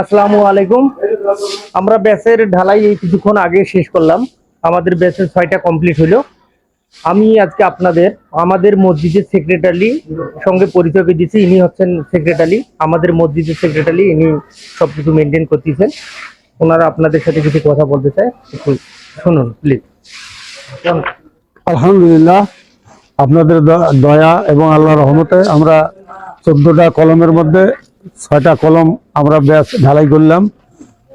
আসসালামু আলাইকুম। আমরা ব্যাচের ঢালাই এই কিছুক্ষণ আগে শেষ করলাম। আমাদের ব্যাচের ছয়টা কমপ্লিট হলো। আমি আজকে আপনাদের, আমাদের মসজিদের সেক্রেটারি সঙ্গে পরিচয় করে দিচ্ছি ইনি হচ্ছেন সেক্রেটারি আমাদের মসজিদের সেক্রেটারি ইনি সবকিছু মেনটেন করতেছেন। ওনারা আপনাদের সাথে কিছু কথা বলতে চায় শুনুন প্লিজ আলহামদুলিল্লাহ। আপনাদের দয়া এবং আল্লাহ রহমতে আমরা চোদ্দটা কলমের মধ্যে ছয়টা কলম আমরা ব্যাস ঢালাই করলাম।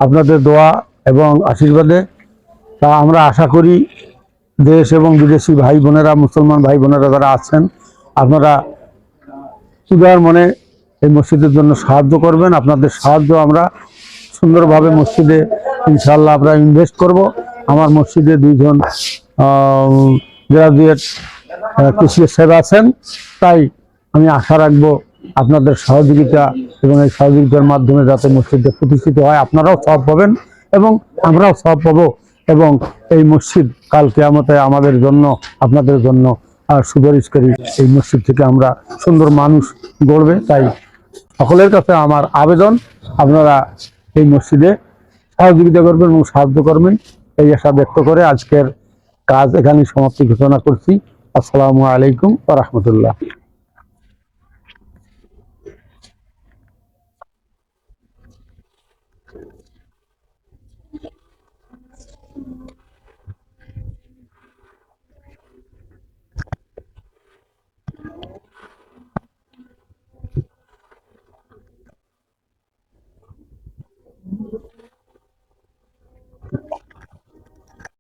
আপনাদের দোয়া এবং আশীর্বাদে। তা আমরা আশা করি দেশ এবং বিদেশি ভাই বোনেরা, মুসলমান ভাই বোনেরা যারা আছেন, আপনারা উদার মনে এই মসজিদের জন্য সাহায্য করবেন। আপনাদের সাহায্য আমরা সুন্দরভাবে মসজিদে ইনশাল্লাহ আমরা ইনভেস্ট করব। আমার মসজিদে দুইজন গ্রাজুয়েট কৃষি সেবা আছেন। তাই আমি আশা রাখব আপনাদের সহযোগিতা এবং এই সহযোগিতার মাধ্যমে যাতে মসজিদে প্রতিষ্ঠিত হয়, আপনারাও সব পাবেন এবং আমরাও সব পাবো এবং এই মসজিদ কাল কেয়ামতে আমাদের জন্য, আপনাদের জন্য সুপারিশকারী এই মসজিদ থেকে আমরা সুন্দর মানুষ গড়বে, তাই সকলের কাছে আমার আবেদন, আপনারা এই মসজিদে সহযোগিতা করবেন এবং সাহায্য করবেন, এই আশা ব্যক্ত করে আজকের কাজ এখানে সমাপ্তি ঘোষণা করছি। আসসালামু আলাইকুম রহমতুল্লাহ। Cool.